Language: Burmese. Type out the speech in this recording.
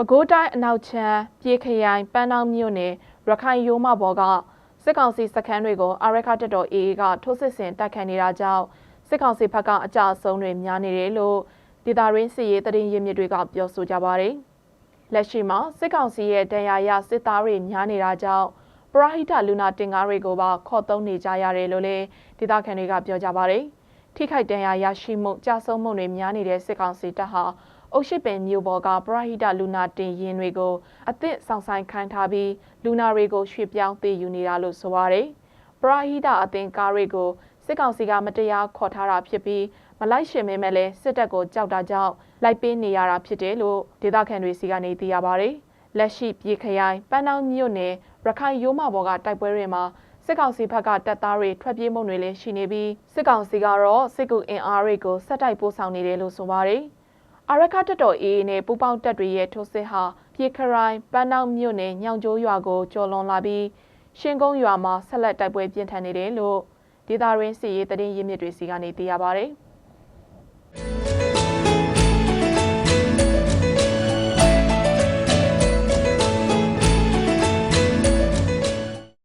ပဲခူးတိုင်းအနောက်ချမ်းပြေခရိုင်ပန်းတောင်းမြို့နယ်ရခိုင်ရိုးမဘော်ကစစ်ကောင်စီစခန်းတွေကိုအာရခတက်တော် AA ကထိုးစစ်ဆင်တိုက်ခတ်နေတာကြောင့်စစ်ကောင်စီဘက်ကအကြအဆုံးတွေများနေတယ်လို့ဒေတာရင်းစစ်ရေးတရင်ရင်းမြစ်တွေကပြောဆိုကြပါတယ်။လက်ရှိမှာစစ်ကောင်စီရဲ့တရားရစစ်သားတွေများနေတာကြောင့်ပရဟိတလူနာတင်ကားတွေကိုပါခေါ်သုံးနေကြရတယ်လို့လည်းဒေတာခန်တွေကပြောကြပါတယ်။ထိခိုက်ဒဏ်ရာရရှိမှုကြာဆုံးမှုတွေများနေတဲ့စစ်ကောင်စီတပ်ဟာ အုတ်ရှိပင်မြို့ပေါ်ကပရဟိတလူနာတင်ရင်တွေကိုအသစ်ဆောင်ဆိုင်ခိုင်းထားပြီးလူနာတွေကိုရွှေ့ပြောင်းပေးယူနေတာလို့ဆိုပါတယ်။ပရဟိတအသင်ကားတွေကိုစစ်ကောင်စီကမတရားခေါ်ထားတာဖြစ်ပြီးမလိုက်ရှင်မဲမဲ့လဲစစ်တပ်ကိုကြောက်တာကြောင့်လိုက်ပေးနေရတာဖြစ်တယ်လို့ဒေသခံတွေစီကနေသိရပါတယ်။လက်ရှိပြည်ခရိုင်ပန်းတောင်းမြို့နယ်ရခိုင်ရိုးမဘော်ကတိုက်ပွဲတွေမှာစစ်ကောင်စီဘက်ကတပ်သားတွေထွက်ပြေးမှုတွေလည်းရှိနေပြီးစစ်ကောင်စီကတော့စစ်ကူအင်အားတွေကိုဆက်တိုက်ပို့ဆောင်နေတယ်လို့ဆိုပါတယ်။ အာရခတက်တော်အေးနဲ့ပူပေါင်းတပ်တွေရဲ့ထိုးစစ်ဟာပြေခရိုင်ပန်းတောင်မြို့နယ်ညောင်ကျိုးရွာကိုကျော်လွန်လာပြီးရှင်းကုန်းရွာမှာဆက်လက်တိုက်ပွဲပြင်းထန်နေတယ်လို့ဒေသရင်းစစ်ရေးတရင်ရင်းမြစ်တွေစီကနေသိရပါဗျ။